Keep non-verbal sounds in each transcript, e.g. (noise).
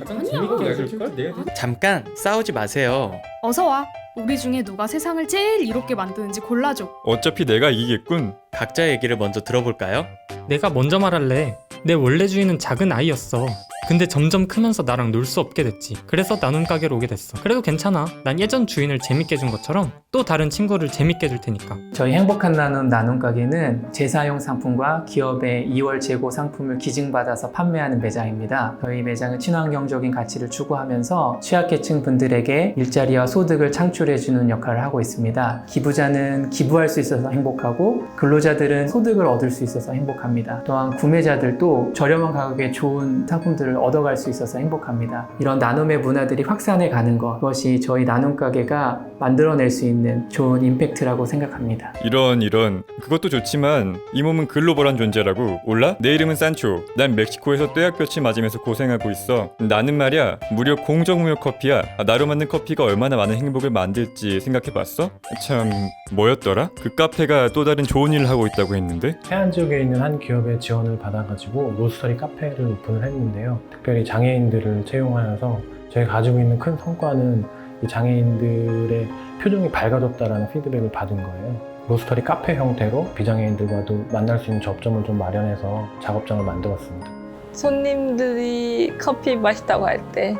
가장 재밌게 해줄걸? 내가 잠깐 싸우지 마세요. 어서 와. 우리 중에 누가 세상을 제일 이롭게 만드는지 골라줘. 어차피 내가 이기겠군. 각자 얘기를 먼저 들어볼까요? 내가 먼저 말할래. 내 원래 주인은 작은 아이였어. 근데 점점 크면서 나랑 놀 수 없게 됐지. 그래서 나눔 가게로 오게 됐어. 그래도 괜찮아. 난 예전 주인을 재밌게 해준 것처럼 또 다른 친구를 재밌게 해줄 테니까. 저희 행복한 나눔 나눔 가게는 재사용 상품과 기업의 2월 재고 상품을 기증받아서 판매하는 매장입니다. 저희 매장은 친환경적인 가치를 추구하면서 취약계층 분들에게 일자리와 소득을 창출해주는 역할을 하고 있습니다. 기부자는 기부할 수 있어서 행복하고 근로자들은 소득을 얻을 수 있어서 행복합니다. 또한 구매자들도 저렴한 가격에 좋은 상품들을 얻어갈 수 있어서 행복합니다. 이런 나눔의 문화들이 확산해 가는 것, 그것이 저희 나눔 가게가 만들어낼 수 있는 좋은 임팩트라고 생각합니다. 이런 이런 그것도 좋지만 이 몸은 글로벌한 존재라고 몰라? 내 이름은 산초. 난 멕시코에서 떼약볕이 맞으면서 고생하고 있어. 나는 말이야 무려 공정무역 커피야. 아, 나로 만든 커피가 얼마나 많은 행복을 만들지 생각해봤어? 참 뭐였더라? 그 카페가 또 다른 좋은 일을 하고 있다고 했는데 해안 지역에 있는 한 기업의 지원을 받아가지고 로스터리 카페를 오픈을 했는데요. 특별히 장애인들을 채용하여서 저희가 가지고 있는 큰 성과는 이 장애인들의 표정이 밝아졌다라는 피드백을 받은 거예요. 로스터리 카페 형태로 비장애인들과도 만날 수 있는 접점을 좀 마련해서 작업장을 만들었습니다. 손님들이 커피 맛있다고 할 때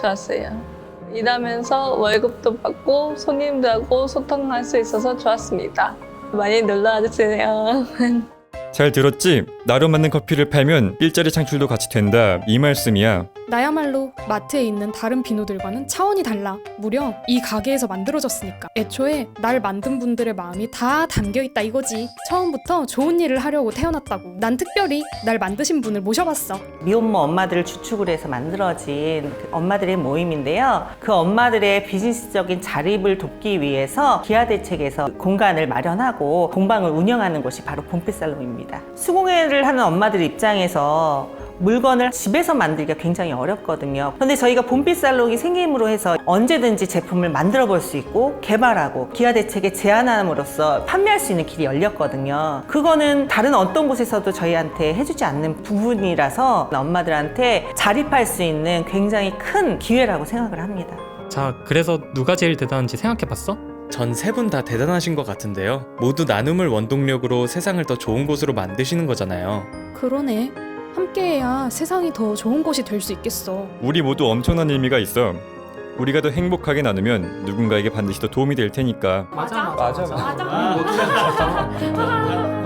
좋았어요. 일하면서 월급도 받고 손님들하고 소통할 수 있어서 좋았습니다. 많이 놀러 와주세요. (laughs) 잘 들었지? 나로 만든 커피를 팔면 일자리 창출도 같이 된다 이 말씀이야. 나야말로 마트에 있는 다른 비누들과는 차원이 달라. 무려 이 가게에서 만들어졌으니까. 애초에 날 만든 분들의 마음이 다 담겨 있다 이거지. 처음부터 좋은 일을 하려고 태어났다고. 난 특별히 날 만드신 분을 모셔봤어. 미혼모 엄마들을 주축으로 해서 만들어진 그 엄마들의 모임인데요. 그 엄마들의 비즈니스적인 자립을 돕기 위해서 기아 대책에서 공간을 마련하고 공방을 운영하는 곳이 바로 봄빛 살롱입니다. 수공예를 하는 엄마들 입장에서 물건을 집에서 만들기가 굉장히 어렵거든요. 그런데 저희가 봄빛 살롱이 생김으로 해서 언제든지 제품을 만들어 볼 수 있고 개발하고 기아 대책에 제안함으로써 판매할 수 있는 길이 열렸거든요. 그거는 다른 어떤 곳에서도 저희한테 해주지 않는 부분이라서 엄마들한테 자립할 수 있는 굉장히 큰 기회라고 생각을 합니다. 자, 그래서 누가 제일 대단한지 생각해 봤어? 전 세 분 다 대단하신 것 같은데요. 모두 나눔을 원동력으로 세상을 더 좋은 곳으로 만드시는 거잖아요. 그러네. 함께해야 세상이 더 좋은 곳이 될 수 있겠어. 우리 모두 엄청난 의미가 있어. 우리가 더 행복하게 나누면 누군가에게 반드시 더 도움이 될 테니까. 맞아 맞아 맞아. (laughs)